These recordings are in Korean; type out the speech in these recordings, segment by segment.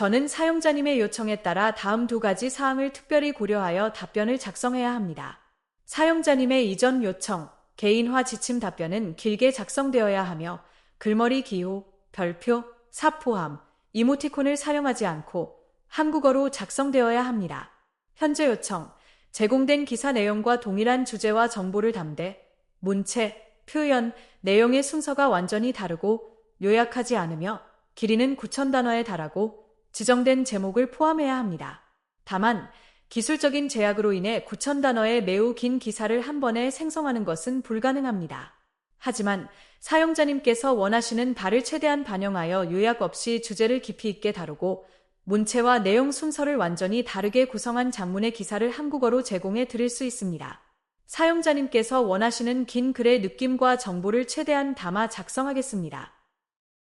저는 사용자님의 요청에 따라 다음 두 가지 사항을 특별히 고려하여 답변을 작성해야 합니다. 사용자님의 이전 요청, 개인화 지침 답변은 길게 작성되어야 하며 글머리 기호, 별표, 사 포함, 이모티콘을 사용하지 않고 한국어로 작성되어야 합니다. 현재 요청, 제공된 기사 내용과 동일한 주제와 정보를 담되 문체, 표현, 내용의 순서가 완전히 다르고 요약하지 않으며 길이는 9,000단어에 달하고 지정된 제목을 포함해야 합니다. 다만 기술적인 제약으로 인해 9,000단어의 매우 긴 기사를 한 번에 생성하는 것은 불가능합니다. 하지만 사용자님께서 원하시는 바를 최대한 반영하여 요약 없이 주제를 깊이 있게 다루고 문체와 내용 순서를 완전히 다르게 구성한 장문의 기사를 한국어로 제공해 드릴 수 있습니다. 사용자님께서 원하시는 긴 글의 느낌과 정보를 최대한 담아 작성하겠습니다.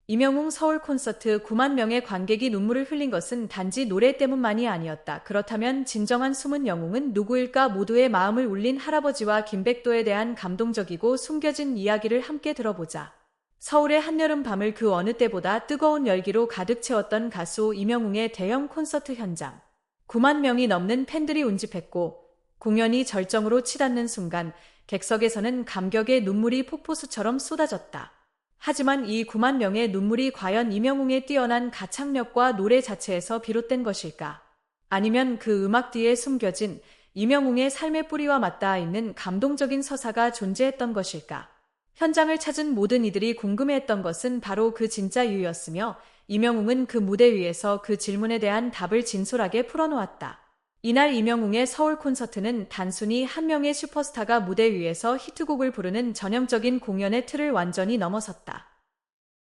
이명웅 서울 콘서트 9만 명의 관객이 눈물을 흘린 것은 단지 노래 때문만이 아니었다. 그렇다면 진정한 숨은 영웅은 누구일까 모두의 마음을 울린 할아버지와 김백도에 대한 감동적이고 숨겨진 이야기를 함께 들어보자. 서울의 한여름 밤을 그 어느 때보다 뜨거운 열기로 가득 채웠던 가수 이명웅의 대형 콘서트 현장. 9만 명이 넘는 팬들이 운집했고 공연이 절정으로 치닫는 순간 객석에서는 감격의 눈물이 폭포수처럼 쏟아졌다. 하지만 이 9만 명의 눈물이 과연 이명웅의 뛰어난 가창력과 노래 자체에서 비롯된 것일까? 아니면 그 음악 뒤에 숨겨진 이명웅의 삶의 뿌리와 맞닿아 있는 감동적인 서사가 존재했던 것일까? 현장을 찾은 모든 이들이 궁금해했던 것은 바로 그 진짜 이유였으며 이명웅은 그 무대 위에서 그 질문에 대한 답을 진솔하게 풀어놓았다. 이날 이명웅의 서울 콘서트는 단순히 한 명의 슈퍼스타가 무대 위에서 히트곡을 부르는 전형적인 공연의 틀을 완전히 넘어섰다.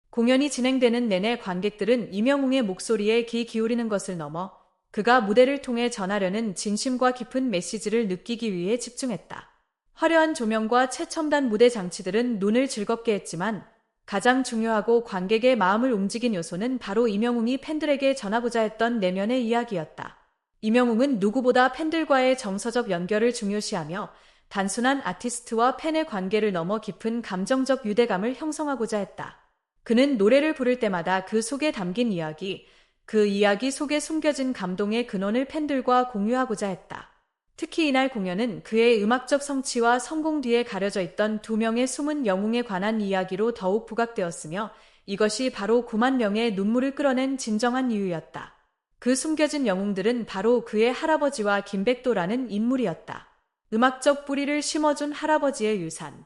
공연이 진행되는 내내 관객들은 이명웅의 목소리에 귀 기울이는 것을 넘어 그가 무대를 통해 전하려는 진심과 깊은 메시지를 느끼기 위해 집중했다. 화려한 조명과 최첨단 무대 장치들은 눈을 즐겁게 했지만 가장 중요하고 관객의 마음을 움직인 요소는 바로 이명웅이 팬들에게 전하고자 했던 내면의 이야기였다. 이명웅은 누구보다 팬들과의 정서적 연결을 중요시하며 단순한 아티스트와 팬의 관계를 넘어 깊은 감정적 유대감을 형성하고자 했다. 그는 노래를 부를 때마다 그 속에 담긴 이야기, 그 이야기 속에 숨겨진 감동의 근원을 팬들과 공유하고자 했다. 특히 이날 공연은 그의 음악적 성취와 성공 뒤에 가려져 있던 두 명의 숨은 영웅에 관한 이야기로 더욱 부각되었으며 이것이 바로 9만 명의 눈물을 끌어낸 진정한 이유였다. 그 숨겨진 영웅들은 바로 그의 할아버지와 김백도라는 인물이었다. 음악적 뿌리를 심어준 할아버지의 유산.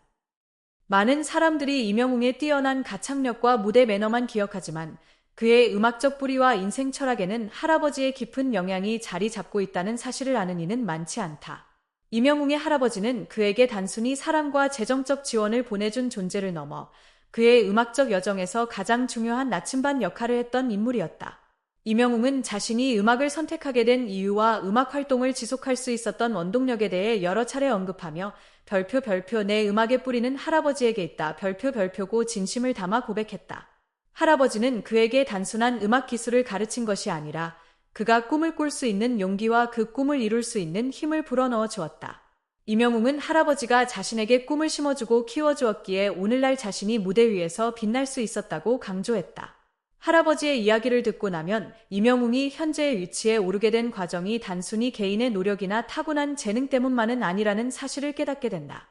많은 사람들이 이명웅의 뛰어난 가창력과 무대 매너만 기억하지만 그의 음악적 뿌리와 인생 철학에는 할아버지의 깊은 영향이 자리 잡고 있다는 사실을 아는 이는 많지 않다. 이명웅의 할아버지는 그에게 단순히 사랑과 재정적 지원을 보내준 존재를 넘어 그의 음악적 여정에서 가장 중요한 나침반 역할을 했던 인물이었다. 이명웅은 자신이 음악을 선택하게 된 이유와 음악 활동을 지속할 수 있었던 원동력에 대해 여러 차례 언급하며 별표 별표 내 음악의 뿌리는 할아버지에게 있다. 별표 별표고 진심을 담아 고백했다. 할아버지는 그에게 단순한 음악 기술을 가르친 것이 아니라 그가 꿈을 꿀 수 있는 용기와 그 꿈을 이룰 수 있는 힘을 불어넣어 주었다. 이명웅은 할아버지가 자신에게 꿈을 심어주고 키워주었기에 오늘날 자신이 무대 위에서 빛날 수 있었다고 강조했다. 할아버지의 이야기를 듣고 나면 이명웅이 현재의 위치에 오르게 된 과정이 단순히 개인의 노력이나 타고난 재능 때문만은 아니라는 사실을 깨닫게 된다.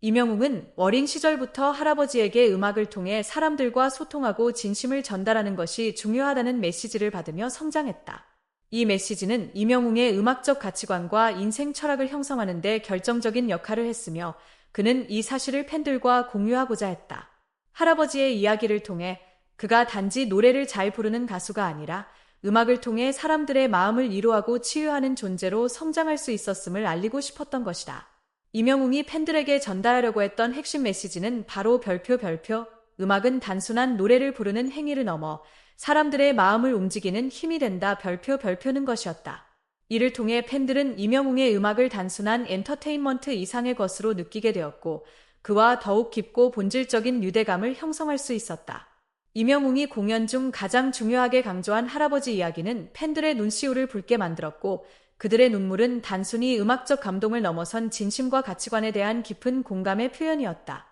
이명웅은 어린 시절부터 할아버지에게 음악을 통해 사람들과 소통하고 진심을 전달하는 것이 중요하다는 메시지를 받으며 성장했다. 이 메시지는 이명웅의 음악적 가치관과 인생 철학을 형성하는 데 결정적인 역할을 했으며 그는 이 사실을 팬들과 공유하고자 했다. 할아버지의 이야기를 통해 그가 단지 노래를 잘 부르는 가수가 아니라 음악을 통해 사람들의 마음을 이루하고 치유하는 존재로 성장할 수 있었음을 알리고 싶었던 것이다. 이명웅이 팬들에게 전달하려고 했던 핵심 메시지는 바로 별표 별표, 음악은 단순한 노래를 부르는 행위를 넘어 사람들의 마음을 움직이는 힘이 된다 별표 별표는 것이었다. 이를 통해 팬들은 이명웅의 음악을 단순한 엔터테인먼트 이상의 것으로 느끼게 되었고 그와 더욱 깊고 본질적인 유대감을 형성할 수 있었다. 이명웅이 공연 중 가장 중요하게 강조한 할아버지 이야기는 팬들의 눈시울을 붉게 만들었고 그들의 눈물은 단순히 음악적 감동을 넘어선 진심과 가치관에 대한 깊은 공감의 표현이었다.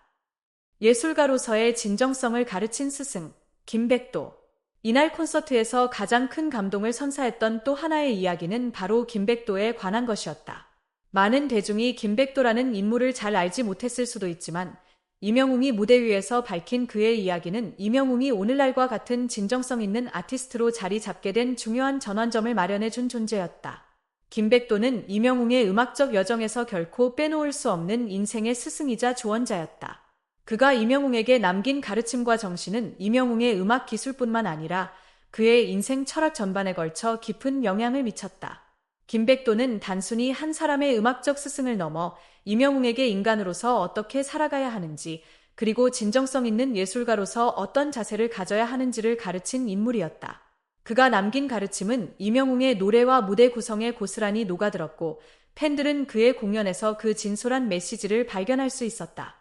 예술가로서의 진정성을 가르친 스승, 김백도. 이날 콘서트에서 가장 큰 감동을 선사했던 또 하나의 이야기는 바로 김백도에 관한 것이었다. 많은 대중이 김백도라는 인물을 잘 알지 못했을 수도 있지만 이명웅이 무대 위에서 밝힌 그의 이야기는 이명웅이 오늘날과 같은 진정성 있는 아티스트로 자리 잡게 된 중요한 전환점을 마련해 준 존재였다. 김백도는 이명웅의 음악적 여정에서 결코 빼놓을 수 없는 인생의 스승이자 조언자였다. 그가 이명웅에게 남긴 가르침과 정신은 이명웅의 음악 기술뿐만 아니라 그의 인생 철학 전반에 걸쳐 깊은 영향을 미쳤다. 김백도는 단순히 한 사람의 음악적 스승을 넘어 이명웅에게 인간으로서 어떻게 살아가야 하는지 그리고 진정성 있는 예술가로서 어떤 자세를 가져야 하는지를 가르친 인물이었다. 그가 남긴 가르침은 이명웅의 노래와 무대 구성에 고스란히 녹아들었고 팬들은 그의 공연에서 그 진솔한 메시지를 발견할 수 있었다.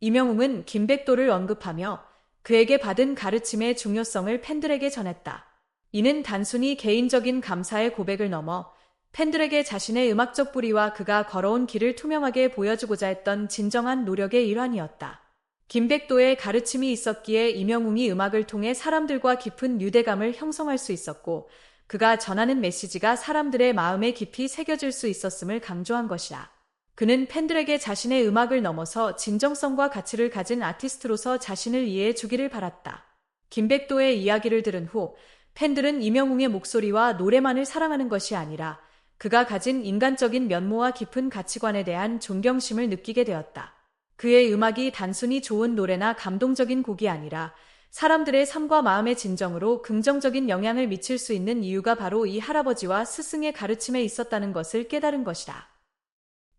이명웅은 김백도를 언급하며 그에게 받은 가르침의 중요성을 팬들에게 전했다. 이는 단순히 개인적인 감사의 고백을 넘어 팬들에게 자신의 음악적 뿌리와 그가 걸어온 길을 투명하게 보여주고자 했던 진정한 노력의 일환이었다. 김백도의 가르침이 있었기에 이명웅이 음악을 통해 사람들과 깊은 유대감을 형성할 수 있었고 그가 전하는 메시지가 사람들의 마음에 깊이 새겨질 수 있었음을 강조한 것이다. 그는 팬들에게 자신의 음악을 넘어서 진정성과 가치를 가진 아티스트로서 자신을 이해해 주기를 바랐다. 김백도의 이야기를 들은 후 팬들은 이명웅의 목소리와 노래만을 사랑하는 것이 아니라 그가 가진 인간적인 면모와 깊은 가치관에 대한 존경심을 느끼게 되었다. 그의 음악이 단순히 좋은 노래나 감동적인 곡이 아니라 사람들의 삶과 마음의 진정으로 긍정적인 영향을 미칠 수 있는 이유가 바로 이 할아버지와 스승의 가르침에 있었다는 것을 깨달은 것이다.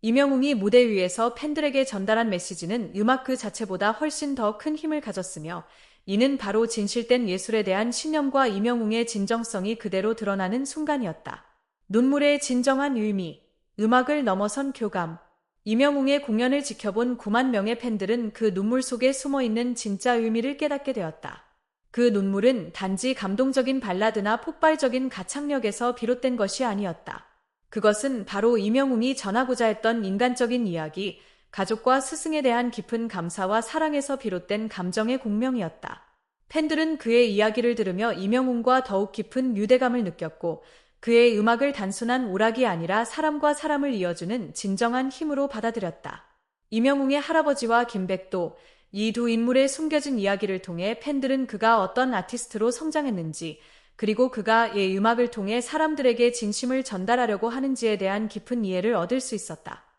이명웅이 무대 위에서 팬들에게 전달한 메시지는 음악 그 자체보다 훨씬 더 큰 힘을 가졌으며 이는 바로 진실된 예술에 대한 신념과 이명웅의 진정성이 그대로 드러나는 순간이었다. 눈물의 진정한 의미, 음악을 넘어선 교감, 이명웅의 공연을 지켜본 9만 명의 팬들은 그 눈물 속에 숨어 있는 진짜 의미를 깨닫게 되었다. 그 눈물은 단지 감동적인 발라드나 폭발적인 가창력에서 비롯된 것이 아니었다. 그것은 바로 이명웅이 전하고자 했던 인간적인 이야기, 가족과 스승에 대한 깊은 감사와 사랑에서 비롯된 감정의 공명이었다. 팬들은 그의 이야기를 들으며 이명웅과 더욱 깊은 유대감을 느꼈고 그의 음악을 단순한 오락이 아니라 사람과 사람을 이어주는 진정한 힘으로 받아들였다. 이명웅의 할아버지와 김백도, 이 두 인물의 숨겨진 이야기를 통해 팬들은 그가 어떤 아티스트로 성장했는지, 그리고 그가 의 음악을 통해 사람들에게 진심을 전달하려고 하는지에 대한 깊은 이해를 얻을 수 있었다.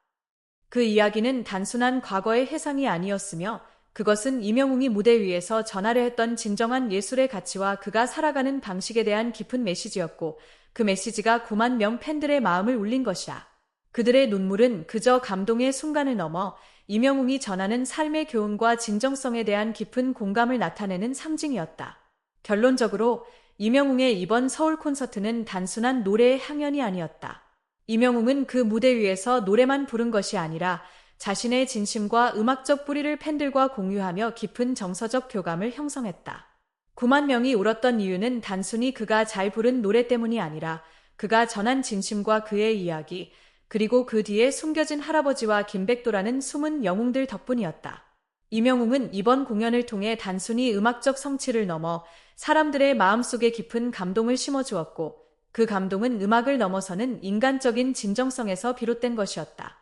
그 이야기는 단순한 과거의 해상이 아니었으며 그것은 이명웅이 무대 위에서 전하려 했던 진정한 예술의 가치와 그가 살아가는 방식에 대한 깊은 메시지였고 그 메시지가 9만 명 팬들의 마음을 울린 것이다. 그들의 눈물은 그저 감동의 순간을 넘어 이명웅이 전하는 삶의 교훈과 진정성에 대한 깊은 공감을 나타내는 상징이었다. 결론적으로 이명웅의 이번 서울 콘서트는 단순한 노래의 향연이 아니었다. 이명웅은 그 무대 위에서 노래만 부른 것이 아니라 자신의 진심과 음악적 뿌리를 팬들과 공유하며 깊은 정서적 교감을 형성했다. 9만 명이 울었던 이유는 단순히 그가 잘 부른 노래 때문이 아니라 그가 전한 진심과 그의 이야기, 그리고 그 뒤에 숨겨진 할아버지와 김백도라는 숨은 영웅들 덕분이었다. 이명웅은 이번 공연을 통해 단순히 음악적 성취를 넘어 사람들의 마음속에 깊은 감동을 심어주었고 그 감동은 음악을 넘어서는 인간적인 진정성에서 비롯된 것이었다.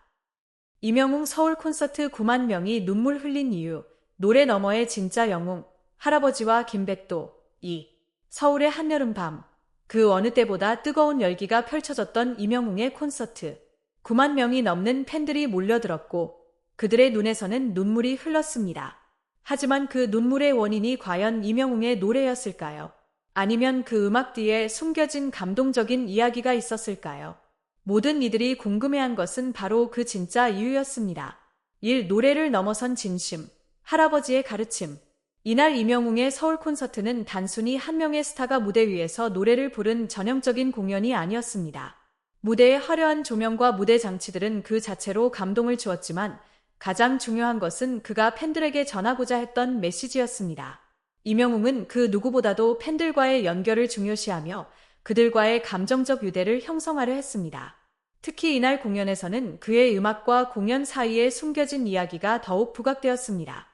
이명웅 서울 콘서트 9만 명이 눈물 흘린 이유, 노래 너머의 진짜 영웅, 할아버지와 김백도 2. 서울의 한여름 밤. 그 어느 때보다 뜨거운 열기가 펼쳐졌던 이명웅의 콘서트. 9만 명이 넘는 팬들이 몰려들었고 그들의 눈에서는 눈물이 흘렀습니다. 하지만 그 눈물의 원인이 과연 이명웅의 노래였을까요? 아니면 그 음악 뒤에 숨겨진 감동적인 이야기가 있었을까요? 모든 이들이 궁금해한 것은 바로 그 진짜 이유였습니다. 1. 노래를 넘어선 진심. 할아버지의 가르침. 이날 이명웅의 서울 콘서트는 단순히 한 명의 스타가 무대 위에서 노래를 부른 전형적인 공연이 아니었습니다. 무대의 화려한 조명과 무대 장치들은 그 자체로 감동을 주었지만 가장 중요한 것은 그가 팬들에게 전하고자 했던 메시지였습니다. 이명웅은 그 누구보다도 팬들과의 연결을 중요시하며 그들과의 감정적 유대를 형성하려 했습니다. 특히 이날 공연에서는 그의 음악과 공연 사이에 숨겨진 이야기가 더욱 부각되었습니다.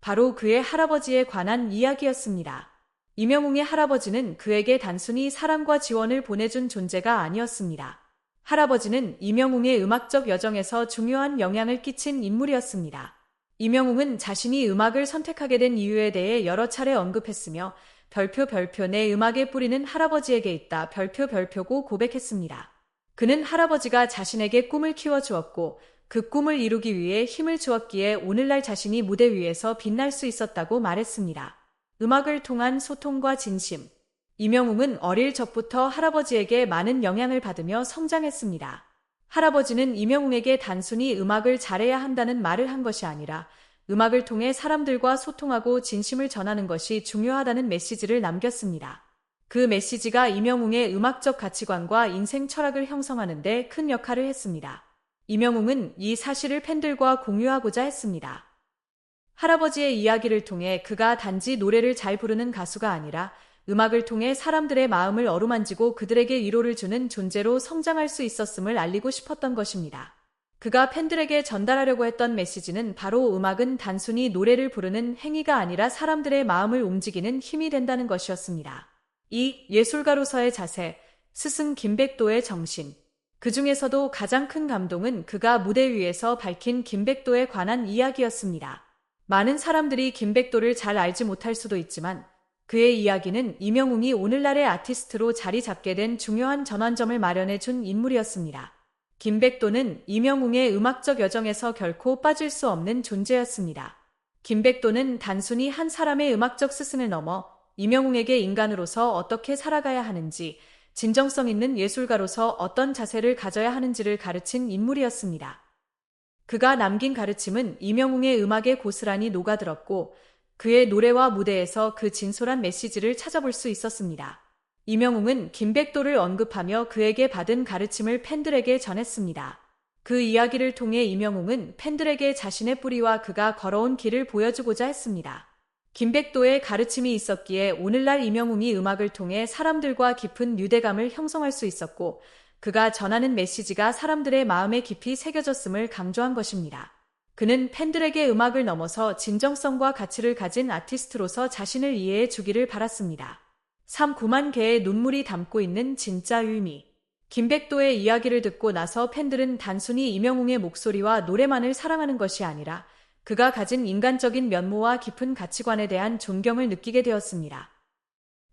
바로 그의 할아버지에 관한 이야기였습니다. 이명웅의 할아버지는 그에게 단순히 사랑과 지원을 보내준 존재가 아니었습니다. 할아버지는 이명웅의 음악적 여정에서 중요한 영향을 끼친 인물이었습니다. 이명웅은 자신이 음악을 선택하게 된 이유에 대해 여러 차례 언급했으며 별표 별표 내 음악의 뿌리는 할아버지에게 있다 별표 별표고 고백했습니다. 그는 할아버지가 자신에게 꿈을 키워주었고 그 꿈을 이루기 위해 힘을 주었기에 오늘날 자신이 무대 위에서 빛날 수 있었다고 말했습니다. 음악을 통한 소통과 진심. 이명웅은 어릴 적부터 할아버지에게 많은 영향을 받으며 성장했습니다. 할아버지는 이명웅에게 단순히 음악을 잘해야 한다는 말을 한 것이 아니라 음악을 통해 사람들과 소통하고 진심을 전하는 것이 중요하다는 메시지를 남겼습니다. 그 메시지가 이명웅의 음악적 가치관과 인생 철학을 형성하는 데 큰 역할을 했습니다. 이명웅은 이 사실을 팬들과 공유하고자 했습니다. 할아버지의 이야기를 통해 그가 단지 노래를 잘 부르는 가수가 아니라 음악을 통해 사람들의 마음을 어루만지고 그들에게 위로를 주는 존재로 성장할 수 있었음을 알리고 싶었던 것입니다. 그가 팬들에게 전달하려고 했던 메시지는 바로 음악은 단순히 노래를 부르는 행위가 아니라 사람들의 마음을 움직이는 힘이 된다는 것이었습니다. 이 예술가로서의 자세, 스승 김백도의 정신. 그 중에서도 가장 큰 감동은 그가 무대 위에서 밝힌 김백도에 관한 이야기였습니다. 많은 사람들이 김백도를 잘 알지 못할 수도 있지만 그의 이야기는 이명웅이 오늘날의 아티스트로 자리 잡게 된 중요한 전환점을 마련해 준 인물이었습니다. 김백도는 이명웅의 음악적 여정에서 결코 빠질 수 없는 존재였습니다. 김백도는 단순히 한 사람의 음악적 스승을 넘어 이명웅에게 인간으로서 어떻게 살아가야 하는지, 진정성 있는 예술가로서 어떤 자세를 가져야 하는지를 가르친 인물이었습니다. 그가 남긴 가르침은 이명웅의 음악에 고스란히 녹아들었고 그의 노래와 무대에서 그 진솔한 메시지를 찾아볼 수 있었습니다. 이명웅은 김백도를 언급하며 그에게 받은 가르침을 팬들에게 전했습니다. 그 이야기를 통해 이명웅은 팬들에게 자신의 뿌리와 그가 걸어온 길을 보여주고자 했습니다. 김백도의 가르침이 있었기에 오늘날 이명웅이 음악을 통해 사람들과 깊은 유대감을 형성할 수 있었고 그가 전하는 메시지가 사람들의 마음에 깊이 새겨졌음을 강조한 것입니다. 그는 팬들에게 음악을 넘어서 진정성과 가치를 가진 아티스트로서 자신을 이해해 주기를 바랐습니다. 3. 9만 개의 눈물이 담고 있는 진짜 의미. 김백도의 이야기를 듣고 나서 팬들은 단순히 이명웅의 목소리와 노래만을 사랑하는 것이 아니라 그가 가진 인간적인 면모와 깊은 가치관에 대한 존경을 느끼게 되었습니다.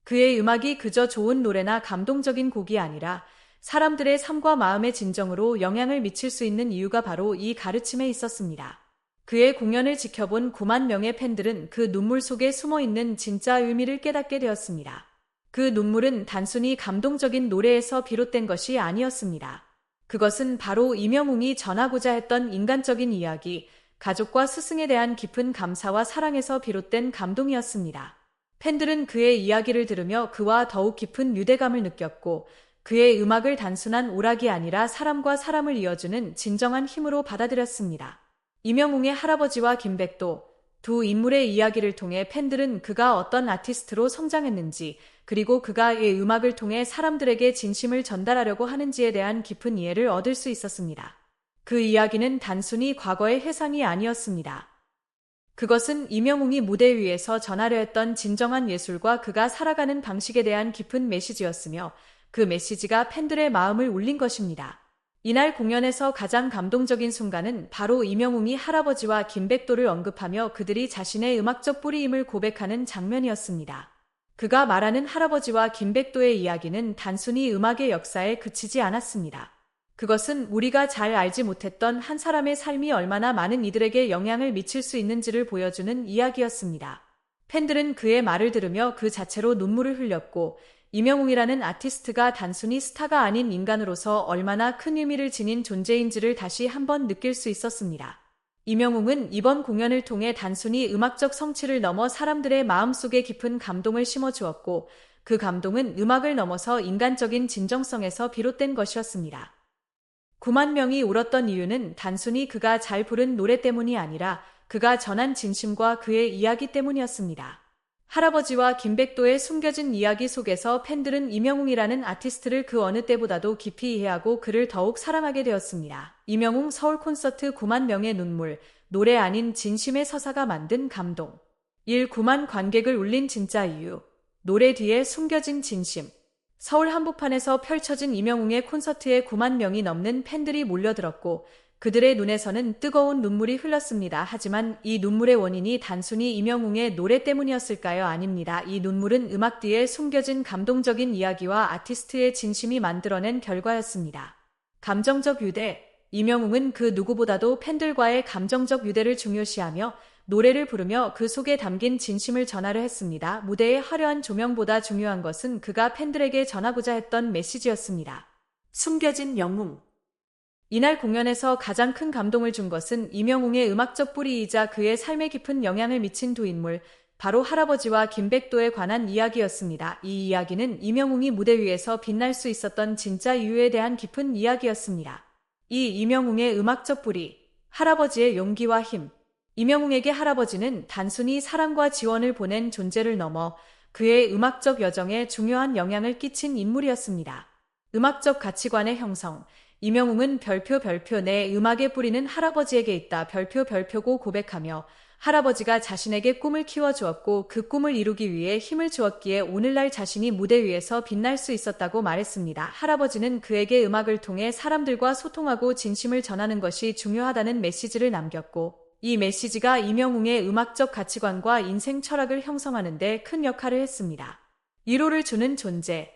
그의 음악이 그저 좋은 노래나 감동적인 곡이 아니라 사람들의 삶과 마음의 진정으로 영향을 미칠 수 있는 이유가 바로 이 가르침에 있었습니다. 그의 공연을 지켜본 9만 명의 팬들은 그 눈물 속에 숨어 있는 진짜 의미를 깨닫게 되었습니다. 그 눈물은 단순히 감동적인 노래에서 비롯된 것이 아니었습니다. 그것은 바로 이명웅이 전하고자 했던 인간적인 이야기, 가족과 스승에 대한 깊은 감사와 사랑에서 비롯된 감동이었습니다. 팬들은 그의 이야기를 들으며 그와 더욱 깊은 유대감을 느꼈고 그의 음악을 단순한 오락이 아니라 사람과 사람을 이어주는 진정한 힘으로 받아들였습니다. 이명웅의 할아버지와 김백도 두 인물의 이야기를 통해 팬들은 그가 어떤 아티스트로 성장했는지 그리고 그가 이 음악을 통해 사람들에게 진심을 전달하려고 하는지에 대한 깊은 이해를 얻을 수 있었습니다. 그 이야기는 단순히 과거의 회상이 아니었습니다. 그것은 이명웅이 무대 위에서 전하려 했던 진정한 예술과 그가 살아가는 방식에 대한 깊은 메시지였으며 그 메시지가 팬들의 마음을 울린 것입니다. 이날 공연에서 가장 감동적인 순간은 바로 이명웅이 할아버지와 김백도를 언급하며 그들이 자신의 음악적 뿌리임을 고백하는 장면이었습니다. 그가 말하는 할아버지와 김백도의 이야기는 단순히 음악의 역사에 그치지 않았습니다. 그것은 우리가 잘 알지 못했던 한 사람의 삶이 얼마나 많은 이들에게 영향을 미칠 수 있는지를 보여주는 이야기였습니다. 팬들은 그의 말을 들으며 그 자체로 눈물을 흘렸고 이명웅이라는 아티스트가 단순히 스타가 아닌 인간으로서 얼마나 큰 의미를 지닌 존재인지를 다시 한번 느낄 수 있었습니다. 이명웅은 이번 공연을 통해 단순히 음악적 성취를 넘어 사람들의 마음속에 깊은 감동을 심어주었고 그 감동은 음악을 넘어서 인간적인 진정성에서 비롯된 것이었습니다. 9만 명이 울었던 이유는 단순히 그가 잘 부른 노래 때문이 아니라 그가 전한 진심과 그의 이야기 때문이었습니다. 할아버지와 김백도의 숨겨진 이야기 속에서 팬들은 이명웅이라는 아티스트를 그 어느 때보다도 깊이 이해하고 그를 더욱 사랑하게 되었습니다. 이명웅 서울 콘서트 9만 명의 눈물, 노래 아닌 진심의 서사가 만든 감동. 1. 9만 관객을 울린 진짜 이유. 노래 뒤에 숨겨진 진심. 서울 한복판에서 펼쳐진 이명웅의 콘서트에 9만 명이 넘는 팬들이 몰려들었고 그들의 눈에서는 뜨거운 눈물이 흘렀습니다. 하지만 이 눈물의 원인이 단순히 이명웅의 노래 때문이었을까요? 아닙니다. 이 눈물은 음악 뒤에 숨겨진 감동적인 이야기와 아티스트의 진심이 만들어낸 결과였습니다. 감정적 유대. 이명웅은 그 누구보다도 팬들과의 감정적 유대를 중요시하며 노래를 부르며 그 속에 담긴 진심을 전하려 했습니다. 무대의 화려한 조명보다 중요한 것은 그가 팬들에게 전하고자 했던 메시지였습니다. 숨겨진 영웅. 이날 공연에서 가장 큰 감동을 준 것은 이명웅의 음악적 뿌리이자 그의 삶에 깊은 영향을 미친 두 인물, 바로 할아버지와 김백도에 관한 이야기였습니다. 이 이야기는 이명웅이 무대 위에서 빛날 수 있었던 진짜 이유에 대한 깊은 이야기였습니다. 이 이명웅의 음악적 뿌리, 할아버지의 용기와 힘. 이명웅에게 할아버지는 단순히 사랑과 지원을 보낸 존재를 넘어 그의 음악적 여정에 중요한 영향을 끼친 인물이었습니다. 음악적 가치관의 형성, 이명웅은 별표 별표 내 음악의 뿌리는 할아버지에게 있다. 별표 별표고 고백하며 할아버지가 자신에게 꿈을 키워주었고 그 꿈을 이루기 위해 힘을 주었기에 오늘날 자신이 무대 위에서 빛날 수 있었다고 말했습니다. 할아버지는 그에게 음악을 통해 사람들과 소통하고 진심을 전하는 것이 중요하다는 메시지를 남겼고 이 메시지가 이명웅의 음악적 가치관과 인생 철학을 형성하는 데 큰 역할을 했습니다. 위로를 주는 존재,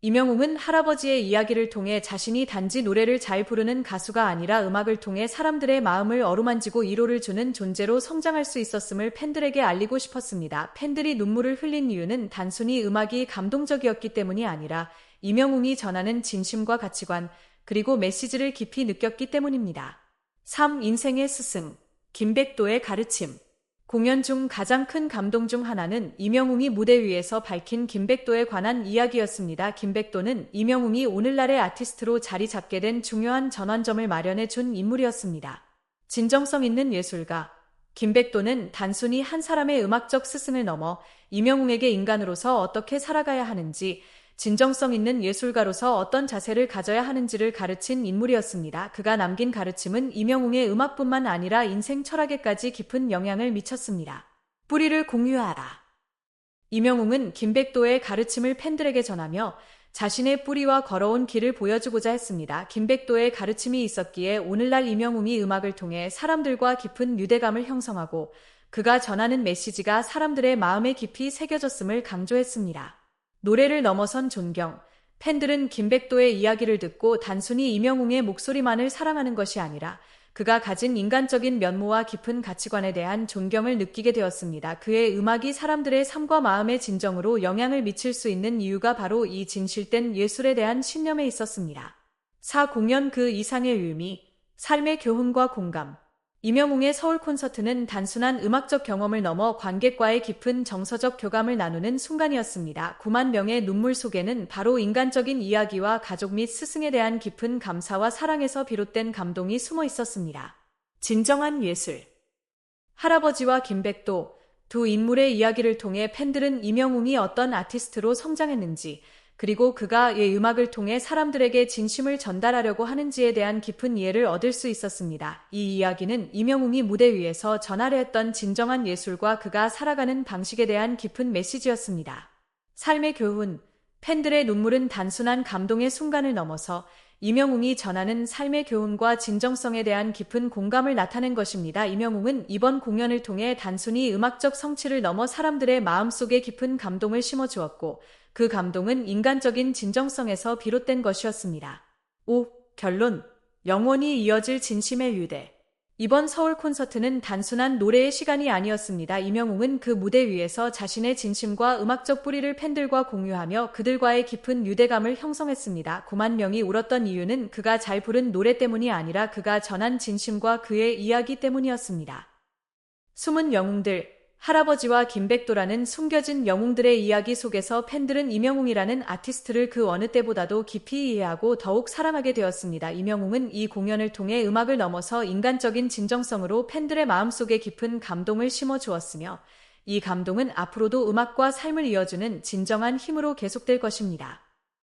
이명웅은 할아버지의 이야기를 통해 자신이 단지 노래를 잘 부르는 가수가 아니라 음악을 통해 사람들의 마음을 어루만지고 위로를 주는 존재로 성장할 수 있었음을 팬들에게 알리고 싶었습니다. 팬들이 눈물을 흘린 이유는 단순히 음악이 감동적이었기 때문이 아니라 이명웅이 전하는 진심과 가치관, 그리고 메시지를 깊이 느꼈기 때문입니다. 3. 인생의 스승, 김백도의 가르침. 공연 중 가장 큰 감동 중 하나는 이명웅이 무대 위에서 밝힌 김백도에 관한 이야기였습니다. 김백도는 이명웅이 오늘날의 아티스트로 자리 잡게 된 중요한 전환점을 마련해 준 인물이었습니다. 진정성 있는 예술가. 김백도는 단순히 한 사람의 음악적 스승을 넘어 이명웅에게 인간으로서 어떻게 살아가야 하는지 진정성 있는 예술가로서 어떤 자세를 가져야 하는지를 가르친 인물이었습니다. 그가 남긴 가르침은 이명웅의 음악뿐만 아니라 인생 철학에까지 깊은 영향을 미쳤습니다. 뿌리를 공유하라. 이명웅은 김백도의 가르침을 팬들에게 전하며 자신의 뿌리와 걸어온 길을 보여주고자 했습니다. 김백도의 가르침이 있었기에 오늘날 이명웅이 음악을 통해 사람들과 깊은 유대감을 형성하고 그가 전하는 메시지가 사람들의 마음에 깊이 새겨졌음을 강조했습니다. 노래를 넘어선 존경. 팬들은 김백도의 이야기를 듣고 단순히 이명웅의 목소리만을 사랑하는 것이 아니라 그가 가진 인간적인 면모와 깊은 가치관에 대한 존경을 느끼게 되었습니다. 그의 음악이 사람들의 삶과 마음의 진정으로 영향을 미칠 수 있는 이유가 바로 이 진실된 예술에 대한 신념에 있었습니다. 4. 공연 그 이상의 의미, 삶의 교훈과 공감. 이명웅의 서울 콘서트는 단순한 음악적 경험을 넘어 관객과의 깊은 정서적 교감을 나누는 순간이었습니다. 9만 명의 눈물 속에는 바로 인간적인 이야기와 가족 및 스승에 대한 깊은 감사와 사랑에서 비롯된 감동이 숨어 있었습니다. 진정한 예술. 할아버지와 김백도 두 인물의 이야기를 통해 팬들은 이명웅이 어떤 아티스트로 성장했는지, 그리고 그가 이 음악을 통해 사람들에게 진심을 전달하려고 하는지에 대한 깊은 이해를 얻을 수 있었습니다. 이 이야기는 이명웅이 무대 위에서 전하려 했던 진정한 예술과 그가 살아가는 방식에 대한 깊은 메시지였습니다. 삶의 교훈, 팬들의 눈물은 단순한 감동의 순간을 넘어서 이명웅이 전하는 삶의 교훈과 진정성에 대한 깊은 공감을 나타낸 것입니다. 이명웅은 이번 공연을 통해 단순히 음악적 성취를 넘어 사람들의 마음속에 깊은 감동을 심어주었고 그 감동은 인간적인 진정성에서 비롯된 것이었습니다. 5. 결론. 영원히 이어질 진심의 유대. 이번 서울 콘서트는 단순한 노래의 시간이 아니었습니다. 이명웅은 그 무대 위에서 자신의 진심과 음악적 뿌리를 팬들과 공유하며 그들과의 깊은 유대감을 형성했습니다. 9만 명이 울었던 이유는 그가 잘 부른 노래 때문이 아니라 그가 전한 진심과 그의 이야기 때문이었습니다. 숨은 영웅들, 할아버지와 김백도라는 숨겨진 영웅들의 이야기 속에서 팬들은 이명웅이라는 아티스트를 그 어느 때보다도 깊이 이해하고 더욱 사랑하게 되었습니다. 이명웅은 이 공연을 통해 음악을 넘어서 인간적인 진정성으로 팬들의 마음속에 깊은 감동을 심어 주었으며 이 감동은 앞으로도 음악과 삶을 이어주는 진정한 힘으로 계속될 것입니다.